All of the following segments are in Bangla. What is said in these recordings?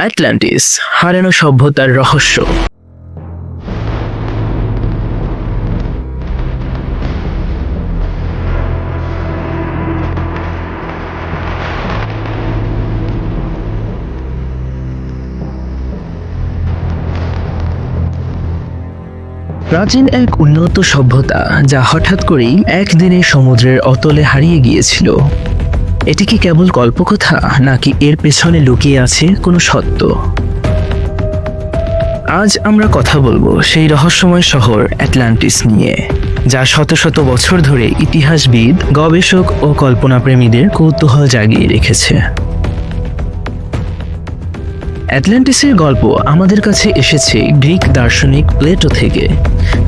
অ্যাটলান্টিস হারানো সভ্যতার রহস্য। প্রাচীন এক উন্নত সভ্যতা, যা হঠাৎ করেই একদিনে সমুদ্রের অতলে হারিয়ে গিয়েছিল। এটি কি কেবল কল্পকথা নাকি এর পেছনে লুকিয়ে আছে কোনো সত্য? আজ আমরা কথা বলব সেই রহস্যময় শহর অ্যাটলান্টিস নিয়ে, যা শত শত বছর ধরে ইতিহাসবিদ, গবেষক ও কল্পনাপ্রেমীদের কৌতূহল জাগিয়ে রেখেছে। অ্যাটলান্টিসের গল্প আমাদের কাছে এসেছে গ্রিক দার্শনিক প্লেটো থেকে।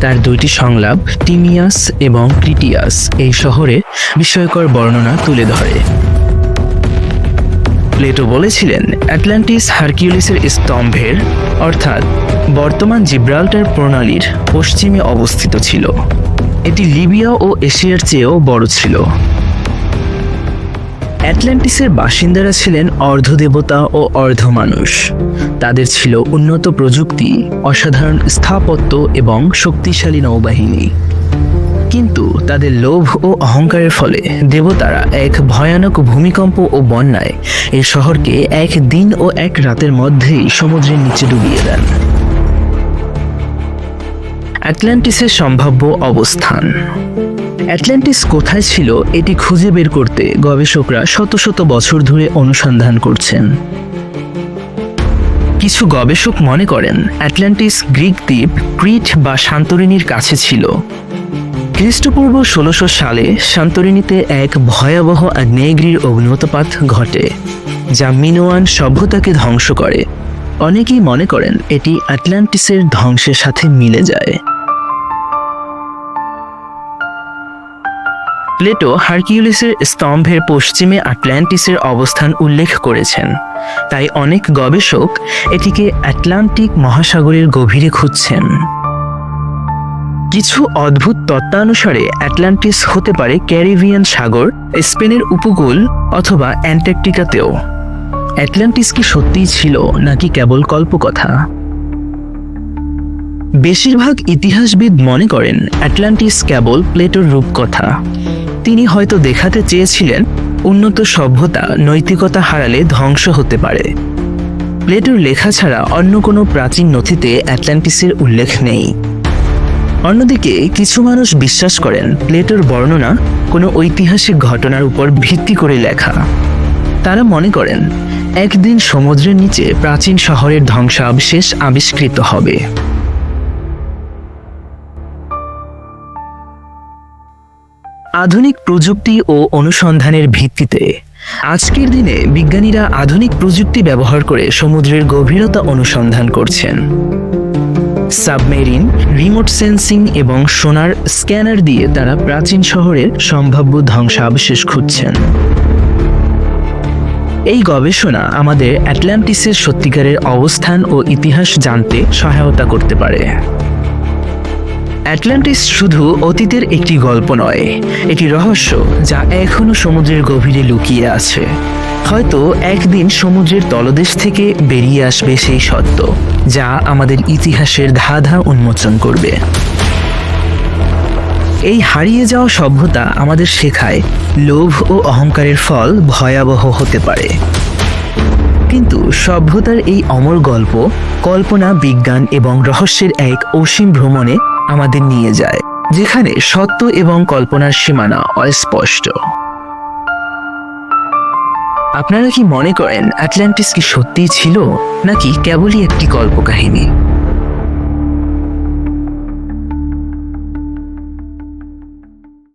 তার দুইটি সংলাপ, টিমিয়াস এবং ক্রিটিয়াস, এই শহরে বিস্ময়কর বর্ণনা তুলে ধরে। প্লেটো বলেছিলেন, অ্যাটলান্টিস হারকিউলিসের স্তম্ভের, অর্থাৎ বর্তমান জিব্রাল্টার প্রণালীর পশ্চিমে অবস্থিত ছিল। এটি লিবিয়া ও এশিয়ার চেয়েও বড় ছিল। অ্যাটলান্টিসের বাসিন্দারা ছিলেন অর্ধদেবতা ও অর্ধ মানুষ তাদের ছিল উন্নত প্রযুক্তি, অসাধারণ স্থাপত্য এবং শক্তিশালী নৌবাহিনী। কিন্তু তাদের লোভ ও অহংকারের ফলে দেবতারা এক ভয়ানক ভূমিকম্প ও বন্যায় এ শহরকে এক দিন ও এক রাতের মধ্যেই সমুদ্রের নিচে ডুবিয়ে দেন। অ্যাটলান্টিসের সম্ভাব্য অবস্থান। অ্যাটলান্টিস কোথায় ছিল এটি খুঁজে বের করতে গবেষকরা শত শত বছর ধরে অনুসন্ধান করছেন। কিছু গবেষক মনে করেন অ্যাটলান্টিস গ্রিক দ্বীপ ক্রিট বা সান্তরিনীর কাছে ছিল। খ্রিস্টপূর্ব ষোলোশো সালে সান্তরিনীতে এক ভয়াবহ আগ্নেয়গিরির অগ্নিহতপাত ঘটে, যা মিনোয়ান সভ্যতাকে ধ্বংস করে। অনেকেই মনে করেন এটি আটলান্টিসের ধ্বংসের সাথে মিলে যায়। প্লেটো হারকিউলিসের স্তম্ভের পশ্চিমে আটলান্টিসের অবস্থান উল্লেখ করেছেন। তাই অনেক গবেষক এটিকে আটলান্টিক মহাসাগরের গভীরে খুঁজছেন। কিছু অদ্ভুত তত্ত্বানুসারে অ্যাটলান্টিস হতে পারে ক্যারিবিয়ান সাগর, স্পেনের উপকূল অথবা অ্যান্টার্কটিকাতেও। অ্যাটলান্টিস কি সত্যিই ছিল নাকি কেবল কল্পকথা? বেশিরভাগ ইতিহাসবিদ মনে করেন অ্যাটলান্টিস কেবল প্লেটোর রূপকথা। তিনি হয়তো দেখাতে চেয়েছিলেন, উন্নত সভ্যতা নৈতিকতা হারালে ধ্বংস হতে পারে। প্লেটোর লেখা ছাড়া অন্য কোনো প্রাচীন নথিতে অ্যাটলান্টিসের উল্লেখ নেই। অন্যদিকে, কিছু মানুষ বিশ্বাস করেন প্লেটোর বর্ণনা কোনো ঐতিহাসিক ঘটনার উপর ভিত্তি করে লেখা। তারা মনে করেন, একদিন সমুদ্রের নিচে প্রাচীন শহরের ধ্বংসাবশেষ আবিষ্কৃত হবে। আধুনিক প্রযুক্তি ও অনুসন্ধানের ভিত্তিতে, আজকের দিনে বিজ্ঞানীরা আধুনিক প্রযুক্তি ব্যবহার করে সমুদ্রের গভীরতা অনুসন্ধান করছেন। সাবমেরিন রিমোট সেন্সিং এবং সোনার স্ক্যানার দিয়ে তারা প্রাচীন শহরের সম্ভাব্য ধ্বংসাবশেষ খুঁজছেন। এই গবেষণা আমাদের অ্যাটলান্টিসের সত্যিকারের অবস্থান ও ইতিহাস জানতে সহায়তা করতে পারে। অ্যাটলান্টিস শুধু অতীতের একটি গল্প নয়, এটি রহস্য যা এখনও সমুদ্রের গভীরে লুকিয়ে আছে। হয়তো একদিন সমুদ্রের তলদেশ থেকে বেরিয়ে আসবে সেই সত্য, যা আমাদের ইতিহাসের ধাঁধা উন্মোচন করবে। এই হারিয়ে যাওয়া সভ্যতা আমাদের শেখায় লোভ ও অহংকারের ফল ভয়াবহ হতে পারে। কিন্তু সভ্যতার এই অমর গল্প, কল্পনা, বিজ্ঞান এবং রহস্যের এক অসীম ভ্রমণে আমাদের নিয়ে যায়, যেখানে সত্য এবং কল্পনার সীমানা অস্পষ্ট। আপনারা কি মনে করেন আটলান্টিস কি সত্যিই ছিল নাকি কেবলই একটি কল্পকাহিনী?